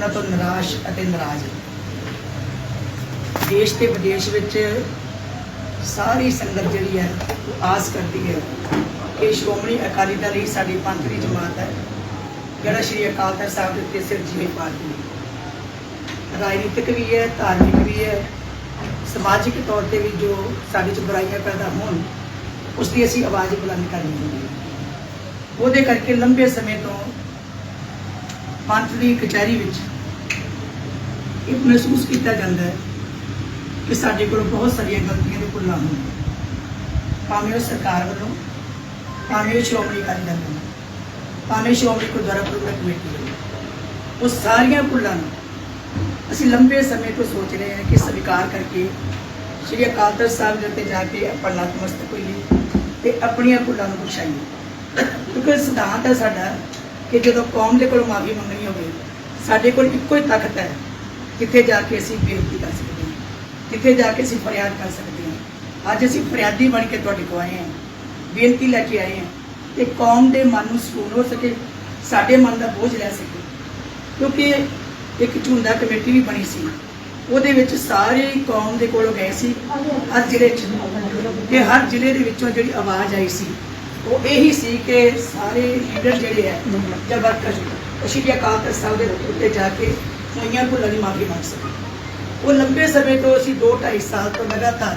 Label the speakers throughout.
Speaker 1: ਉਹਨਾਂ ਤੋਂ ਨਿਰਾਸ਼ ਅਤੇ ਨਾਰਾਜ਼ ਹਾਂ ਦੇਸ਼ ਤੇ ਵਿਦੇਸ਼ ਵਿੱਚ ਸਾਰੀ ਸੰਗਤ ਜਿਹੜੀ ਹੈ, ਉਹ ਆਸ ਕਰਦੀ ਹੈ ਕਿ ਸ਼੍ਰੋਮਣੀ ਅਕਾਲੀ ਦਲ ਹੀ ਸਾਡੀ ਪੰਥ ਦੀ ਜਮਾਤ ਹੈ। ਜਿਹੜਾ ਸ਼੍ਰੀ ਅਕਾਲ ਤਖਤ ਸਾਹਿਬ ਦੇ ਉੱਤੇ ਸਿਰ ਜਿਵੇਂ ਪਾਰਟੀ ਹੈ ਰਾਜਨੀਤਿਕ ਵੀ ਹੈ, ਧਾਰਮਿਕ ਵੀ ਹੈ, ਸਮਾਜਿਕ ਤੌਰ ਤੇ ਵੀ ਜੋ ਸਾਡੇ 'ਚ ਬੁਰਾਈਆਂ ਪੈਦਾ ਹੋਣ, ਉਸ ਦੀ ਅਸੀਂ ਆਵਾਜ਼ ਬੁਲੰਦ ਕਰਨੀ ਹੁੰਦੀ ਹੈ। ਉਹਦੇ ਕਰਕੇ ਲੰਬੇ ਸਮੇਂ ਤੋਂ ਪੰਥ ਦੀ ਕਚਹਿਰੀ ਵਿੱਚ ਇਹ ਮਹਿਸੂਸ ਕੀਤਾ ਜਾਂਦਾ ਹੈ ਕਿ ਸਾਡੇ ਕੋਲ ਬਹੁਤ ਸਾਰੀਆਂ ਗਲਤੀਆਂ ਦੇ ਭੁੱਲਾਂ ਹਨ। ਭਾਵੇਂ ਉਹ ਸਰਕਾਰ ਵੱਲੋਂ, ਭਾਵੇਂ ਉਹ ਸ਼੍ਰੋਮਣੀ ਅਕਾਲੀ ਦਲ ਵੱਲੋਂ, ਭਾਵੇਂ ਸ਼੍ਰੋਮਣੀ ਗੁਰਦੁਆਰਾ ਪ੍ਰਬੰਧਕ ਕਮੇਟੀ ਵੱਲੋਂ, ਉਹ ਸਾਰੀਆਂ ਭੁੱਲਾਂ ਨੂੰ ਅਸੀਂ ਲੰਬੇ ਸਮੇਂ ਤੋਂ ਸੋਚ ਰਹੇ ਹਾਂ ਕਿ ਸਵੀਕਾਰ ਕਰਕੇ ਸ਼੍ਰੀ ਅਕਾਲ ਤਖਤ ਸਾਹਿਬ ਦੇ ਉੱਤੇ ਜਾ ਕੇ ਆਪਾਂ ਨਤਮਸਤਕ ਹੋਈਏ ਤੇ ਆਪਣੀਆਂ ਭੁੱਲਾਂ ਨੂੰ ਬਖਸ਼ਾਈਏ। ਕਿਉਂਕਿ ਸਿਧਾਂਤ ਹੈ ਸਾਡਾ ਕਿ ਜਦੋਂ ਕੌਮ ਦੇ ਕੋਲ ਮਾਫੀ ਮੰਗਣੀ ਹੋਵੇ, ਸਾਡੇ ਕੋਲ ਇੱਕੋ ਹੀ ਤਾਕਤ ਹੈ ਕਿੱਥੇ ਜਾ ਕੇ ਅਸੀਂ ਬੇਨਤੀ ਕਰ ਸਕਦੇ ਹਾਂ ਕਿੱਥੇ ਜਾ ਕੇ ਅਸੀਂ ਫਰਿਆਦ ਕਰ ਸਕਦੇ ਹਾਂ। ਅੱਜ ਅਸੀਂ ਫਰਿਆਦੀ ਬਣ ਕੇ ਤੁਹਾਡੇ ਕੋਲ ਆਏ ਹਾਂ, ਬੇਨਤੀ ਲੈ ਕੇ ਆਏ ਹਾਂ ਤੇ ਕੌਮ ਦੇ ਮਨ ਨੂੰ ਸਕੂਨ ਹੋ ਸਕੇ, ਸਾਡੇ ਮਨ ਦਾ ਬੋਝ ਲੈ ਸਕੇ। ਕਿਉਂਕਿ ਇੱਕ ਝੁੰਡਾ ਕਮੇਟੀ ਵੀ ਬਣੀ ਸੀ, ਉਹਦੇ ਵਿੱਚ ਸਾਰੇ ਕੌਮ ਦੇ ਕੋਲੋਂ ਗਏ ਸੀ, ਹਰ ਜ਼ਿਲ੍ਹੇ 'ਚ। ਤੇ ਹਰ ਜ਼ਿਲ੍ਹੇ ਦੇ ਵਿੱਚੋਂ ਜਿਹੜੀ ਆਵਾਜ਼ ਆਈ ਸੀ ਉਹ ਇਹੀ ਸੀ ਕਿ ਸਾਰੇ ਲੀਡਰ ਜਿਹੜੇ ਹੈ ਜਾਂ ਵਰਕਰ ਸ਼੍ਰੀ ਅਕਾਲ ਤਖਤ ਸਾਹਿਬ ਦੇ ਉੱਤੇ ਜਾ ਕੇ ਹੋਈਆਂ ਭੁੱਲਾਂ ਦੀ ਮਾਫੀ ਮੰਗ ਸਕਣ ਉਹ ਲੰਬੇ ਸਮੇਂ ਤੋਂ ਅਸੀਂ 2 2.5 ਸਾਲ ਤੋਂ ਲਗਾਤਾਰ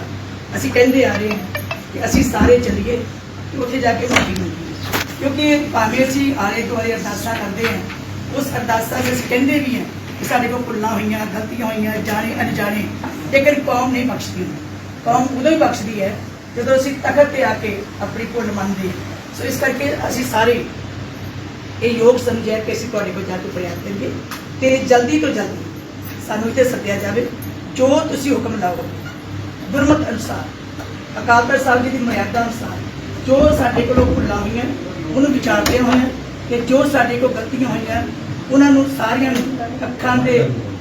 Speaker 1: ਅਸੀਂ ਕਹਿੰਦੇ ਆ ਰਹੇ ਹਾਂ ਕਿ ਅਸੀਂ ਸਾਰੇ ਚੱਲੀਏ ਤੇ ਉੱਥੇ ਜਾ ਕੇ ਮਾਫੀ ਮੰਗੀਏ। ਕਿਉਂਕਿ ਭਾਵੇਂ ਅਸੀਂ ਆਲੇ ਦੁਆਲੇ ਅਰਦਾਸਾਂ ਕਰਦੇ ਹਾਂ, ਉਸ ਅਰਦਾਸਾਂ ਵਿੱਚ ਅਸੀਂ ਕਹਿੰਦੇ ਵੀ ਹਾਂ ਕਿ ਸਾਡੇ ਕੋਲ ਭੁੱਲਾਂ ਹੋਈਆਂ, ਗਲਤੀਆਂ ਹੋਈਆਂ, ਜਾਣੇ, ਅਣਜਾਣੇ, ਲੇਕਿਨ ਕੌਮ ਨਹੀਂ ਬਖਸ਼ਦੀ ਕੌਮ ਉਦੋਂ ਹੀ ਬਖਸ਼ਦੀ ਹੈ ਜਦੋਂ ਅਸੀਂ ਤਖਤ ਤੇ ਆ ਕੇ ਆਪਣੀ ਭੁੱਲ ਮੰਨਦੇ ਹਾਂ। ਸੋ ਇਸ ਕਰਕੇ ਅਸੀਂ ਸਾਰੇ ਇਹ ਯੋਗ ਸਮਝਿਆ ਕਿ ਅਸੀਂ ਤੁਹਾਡੇ ਕੋਲ ਜਾ ਕੇ ਫਰਿਆਦ ਕਰੀਏ ਤੇ ਜਲਦੀ ਤੋਂ ਜਲਦੀ ਸਾਨੂੰ ਇੱਥੇ ਸੱਦਿਆ ਜਾਵੇ, ਜੋ ਤੁਸੀਂ ਹੁਕਮ ਲਾਓ ਗੁਰਮਤ ਅਨੁਸਾਰ, ਅਕਾਲ ਤਖਤ ਸਾਹਿਬ ਜੀ ਦੀ ਮਰਿਆਦਾ ਅਨੁਸਾਰ, ਜੋ ਸਾਡੇ ਕੋਲੋਂ ਭੁੱਲਾਂ ਹੋਈਆਂ ਉਹਨੂੰ ਵਿਚਾਰਦੇ ਹੋਏ ਕਿ ਜੋ ਸਾਡੇ ਕੋਲ ਗਲਤੀਆਂ ਹੋਈਆਂ, ਉਹਨਾਂ ਨੂੰ ਸਾਰੀਆਂ ਨੂੰ ਅੱਖਾਂ ਦੇ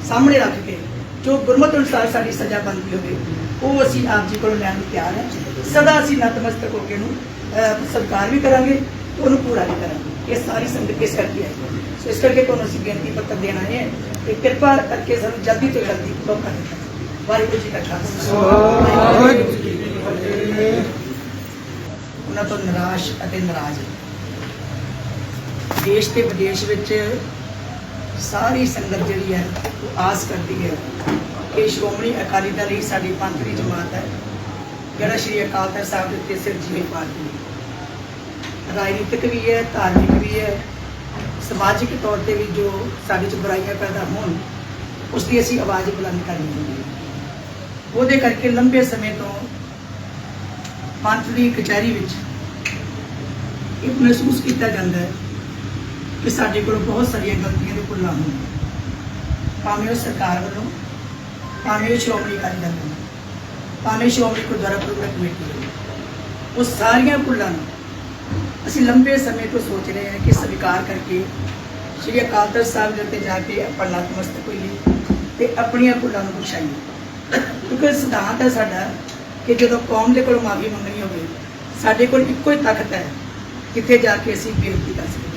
Speaker 1: ਸਾਹਮਣੇ ਰੱਖ ਕੇ ਜੋ ਗੁਰਮਤ ਅਨੁਸਾਰ ਸਾਡੀ ਸਜ਼ਾ ਬਣਦੀ ਹੋਵੇ, ਉਹ ਅਸੀਂ ਆਪ ਜੀ ਕੋਲੋਂ ਲੈਣ ਨੂੰ ਤਿਆਰ ਹਾਂ। ਸਦਾ ਅਸੀਂ ਨਤਮਸਤਕ ਹੋ ਕੇ ਨੂੰ ਸਰਕਾਰ ਵੀ ਕਰਾਂਗੇ ਉਹਨੂੰ ਪੂਰਾ ਵੀ ਕਰਾਂਗੇ। ਇਹ ਸਾਰੀ ਸੰਗਤ ਇਸ ਕਰਕੇ ਹੈ। ਸੋ ਇਸ ਕਰਕੇ ਤੁਹਾਨੂੰ ਅਸੀਂ ਬੇਨਤੀ ਪੱਤਰ ਦੇਣਾ ਹੈ ਕਿ ਕਿਰਪਾ ਕਰਕੇ ਸਾਨੂੰ ਜਲਦੀ ਤੋਂ ਜਲਦੀ ਮੌਕਾ ਦਿੱਤਾ ਵਾਹਿਗੁਰੂ ਜੀ ਦਾ ਖਾਲਸਾ ਵਾਹਿਗੁਰੂ ਜੀ ਕੀ ਫਤਿਹ ਉਹਨਾਂ ਤੋਂ ਨਿਰਾਸ਼ ਅਤੇ ਨਾਰਾਜ਼ ਦੇਸ਼ ਤੇ ਵਿਦੇਸ਼ ਵਿੱਚ ਸਾਰੀ ਸੰਗਤ ਜਿਹੜੀ ਹੈ, ਉਹ ਆਸ ਕਰਦੀ ਹੈ ਕਿ ਸ਼੍ਰੋਮਣੀ ਅਕਾਲੀ ਦਲ ਹੀ ਸਾਡੀ ਪੰਥ ਦੀ ਜਮਾਤ ਹੈ। ਜਿਹੜਾ ਸ਼੍ਰੀ ਅਕਾਲ ਤਖਤ ਸਾਹਿਬ ਦੇ ਉੱਤੇ ਸਿਰ ਜਿਵੇਂ ਪਾਰਟੀ ਹੈ ਰਾਜਨੀਤਿਕ ਵੀ ਹੈ, ਧਾਰਮਿਕ ਵੀ ਹੈ, ਸਮਾਜਿਕ ਤੌਰ ਤੇ ਵੀ ਜੋ ਸਾਡੇ 'ਚ ਬੁਰਾਈਆਂ ਪੈਦਾ ਹੋਣ, ਉਸ ਦੀ ਅਸੀਂ ਆਵਾਜ਼ ਬੁਲੰਦ ਕਰਨੀ ਹੁੰਦੀ ਹੈ। ਉਹਦੇ ਕਰਕੇ ਲੰਬੇ ਸਮੇਂ ਤੋਂ ਪੰਥ ਦੀ ਕਚਹਿਰੀ ਵਿੱਚ ਇਹ ਮਹਿਸੂਸ ਕੀਤਾ ਜਾਂਦਾ ਹੈ ਕਿ ਸਾਡੇ ਕੋਲ ਬਹੁਤ ਸਾਰੀਆਂ ਗਲਤੀਆਂ ਦੇ ਭੁੱਲਾਂ ਹਨ ਭਾਵੇਂ ਉਹ ਸਰਕਾਰ ਵੱਲੋਂ, ਭਾਵੇਂ ਉਹ ਸ਼੍ਰੋਮਣੀ ਅਕਾਲੀ ਦਲ ਵੱਲੋਂ, ਭਾਵੇਂ ਸ਼੍ਰੋਮਣੀ ਗੁਰਦੁਆਰਾ ਪ੍ਰਬੰਧਕ ਕਮੇਟੀ ਵੱਲੋਂ, ਉਹ ਸਾਰੀਆਂ ਭੁੱਲਾਂ ਨੂੰ ਅਸੀਂ ਲੰਬੇ ਸਮੇਂ ਤੋਂ ਸੋਚ ਰਹੇ ਹਾਂ ਕਿ ਸਵੀਕਾਰ ਕਰਕੇ ਸ਼੍ਰੀ ਅਕਾਲ ਤਖਤ ਸਾਹਿਬ ਦੇ ਉੱਤੇ ਜਾ ਕੇ ਆਪਾਂ ਨਤਮਸਤਕ ਹੋਈਏ ਤੇ ਆਪਣੀਆਂ ਭੁੱਲਾਂ ਨੂੰ ਬਖਸ਼ਾਈਏ ਕਿਉਂਕਿ ਸਿਧਾਂਤ ਹੈ ਸਾਡਾ ਕਿ ਜਦੋਂ ਕੌਮ ਦੇ ਕੋਲ ਮਾਫੀ ਮੰਗਣੀ ਹੋਵੇ, ਸਾਡੇ ਕੋਲ ਇੱਕੋ ਹੀ ਤਾਕਤ ਹੈ ਕਿੱਥੇ ਜਾ ਕੇ ਅਸੀਂ ਬੇਨਤੀ ਕਰ ਸਕੀਏ।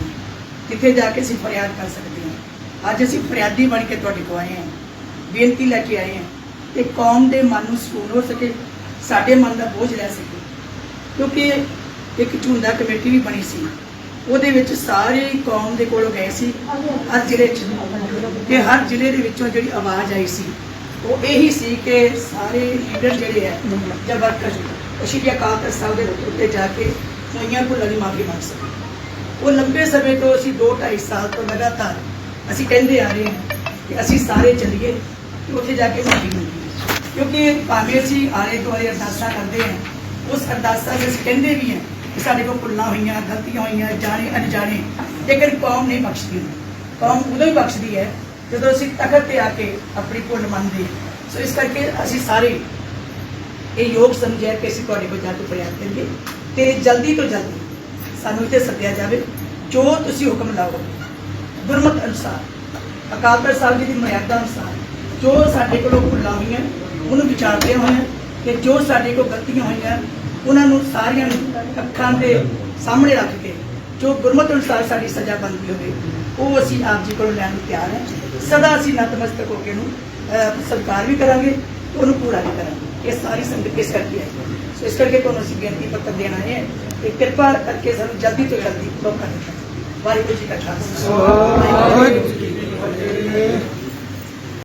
Speaker 1: ਕਿੱਥੇ ਜਾ ਕੇ ਅਸੀਂ ਫਰਿਆਦ ਕਰ ਸਕਦੇ ਹਾਂ। ਅੱਜ ਅਸੀਂ ਫਰਿਆਦੀ ਬਣ ਕੇ ਤੁਹਾਡੇ ਕੋਲ ਆਏ ਹਾਂ। ਬੇਨਤੀ ਲੈ ਕੇ ਆਏ ਹਾਂ ਕਿ ਕੌਮ ਦੇ ਮਨ ਨੂੰ ਸਕੂਨ ਹੋ ਸਕੇ, ਸਾਡੇ ਮਨ ਦਾ ਬੋਝ ਲੈ ਸਕੇ। ਕਿਉਂਕਿ ਇੱਕ ਝੁੰਡਾ ਕਮੇਟੀ ਵੀ ਬਣੀ ਸੀ। ਉਹਦੇ ਵਿੱਚ ਸਾਰੇ ਕੌਮ ਦੇ ਕੋਲੋਂ ਗਏ ਸੀ, ਹਰ ਜ਼ਿਲ੍ਹੇ 'ਚ। ਤੇ ਹਰ ਜ਼ਿਲ੍ਹੇ ਦੇ ਵਿੱਚੋਂ ਜਿਹੜੀ ਆਵਾਜ਼ ਆਈ ਸੀ, ਉਹ ਇਹੀ ਸੀ ਕਿ ਸਾਰੇ ਲੀਡਰ ਜਿਹੜੇ ਹੈ ਜਾਂ ਵਰਕਰ ਉਹ ਸ਼੍ਰੀ ਅਕਾਲ ਤਖਤ ਸਾਹਿਬ ਦੇ ਉੱਤੇ ਜਾ ਕੇ ਹੋਈਆਂ ਭੁੱਲਾਂ ਦੀ ਮਾਫੀ ਮੰਗ ਸਕਣ। ਉਹ ਲੰਬੇ ਸਮੇਂ ਤੋਂ ਅਸੀਂ 2 2.5 ਸਾਲ ਤੋਂ ਲਗਾਤਾਰ ਅਸੀਂ ਕਹਿੰਦੇ ਆ ਰਹੇ ਹਾਂ ਕਿ ਅਸੀਂ ਸਾਰੇ ਚੱਲੀਏ ਤੇ ਉੱਥੇ ਜਾ ਕੇ ਮਾਫੀ ਮੰਗੀਏ ਕਿਉਂਕਿ ਭਾਵੇਂ ਅਸੀਂ ਆਲੇ ਦੁਆਲੇ ਅਰਦਾਸਾਂ ਕਰਦੇ ਹਾਂ, ਉਸ ਅਰਦਾਸਾਂ ਵਿੱਚ ਅਸੀਂ ਕਹਿੰਦੇ ਵੀ ਹਾਂ ਕਿ ਸਾਡੇ ਕੋਲ ਭੁੱਲਾਂ ਹੋਈਆਂ, ਗਲਤੀਆਂ ਹੋਈਆਂ, ਜਾਣੇ, ਅਣਜਾਣੇ ਲੇਕਿਨ ਕੌਮ ਨਹੀਂ ਬਖਸ਼ਦੀ ਕੌਮ ਉਦੋਂ ਹੀ ਬਖਸ਼ਦੀ ਹੈ ਜਦੋਂ ਅਸੀਂ ਤਖਤ ਤੇ ਆ ਕੇ ਆਪਣੀ ਭੁੱਲ ਮੰਨਦੇ ਹਾਂ। ਸੋ ਇਸ ਕਰਕੇ ਅਸੀਂ ਸਾਰੇ ਇਹ ਯੋਗ ਸਮਝਿਆ ਕਿ ਅਸੀਂ ਤੁਹਾਡੇ ਕੋਲ ਜਾ ਕੇ ਫਰਿਆਦ ਕਰੀਏ ਤੇ ਜਲਦੀ ਤੋਂ ਜਲਦੀ ਸਾਨੂੰ ਇੱਥੇ ਸੱਦਿਆ ਜਾਵੇ, ਜੋ ਤੁਸੀਂ ਹੁਕਮ ਲਾਓ। ਗੁਰਮਤ ਅਨੁਸਾਰ, ਅਕਾਲ ਤਖਤ ਸਾਹਿਬ ਜੀ ਦੀ ਮਰਿਆਦਾ ਅਨੁਸਾਰ, ਜੋ ਸਾਡੇ ਕੋਲੋਂ ਭੁੱਲਾਂ ਹੋਈਆਂ, ਉਹਨੂੰ ਵਿਚਾਰਦੇ ਹੋਏ ਕਿ ਜੋ ਸਾਡੇ ਕੋਲ ਗਲਤੀਆਂ ਹੋਈਆਂ, ਉਹਨਾਂ ਨੂੰ ਸਾਰੀਆਂ ਅੱਖਾਂ ਦੇ ਸਾਹਮਣੇ ਰੱਖ ਕੇ, ਜੋ ਗੁਰਮਤ ਅਨੁਸਾਰ ਸਾਡੀ ਸਜ਼ਾ ਬਣਦੀ ਹੋਵੇ, ਉਹ ਅਸੀਂ ਆਪ ਜੀ ਕੋਲੋਂ ਲੈਣ ਨੂੰ ਤਿਆਰ ਹਾਂ ਸਦਾ ਅਸੀਂ ਨਤਮਸਤਕ ਹੋ ਕੇ ਨੂੰ ਸਤਿਕਾਰ ਵੀ ਕਰਾਂਗੇ ਉਹਨੂੰ ਪੂਰਾ ਵੀ ਕਰਾਂਗੇ। ਇਹ ਸਾਰੀ ਸੰਗਤ ਇਸ ਕਰਕੇ ਹੈ ਸੋ ਇਸ ਕਰਕੇ ਤੁਹਾਨੂੰ ਅਸੀਂ ਬੇਨਤੀ ਪੱਤਰ ਦੇਣਾ ਹੈ ਤੇ ਕਿਰਪਾ ਕਰਕੇ ਸਾਨੂੰ ਜਲਦੀ ਤੋਂ ਜਲਦੀ ਮੌਕਾ ਦਿੱਤਾ ਵਾਹਿਗੁਰੂ ਜੀ ਕਾ ਖਾਲਸਾ। ਵਾਹਿਗੁਰੂ ਜੀ ਕੀ ਫਤਿਹ।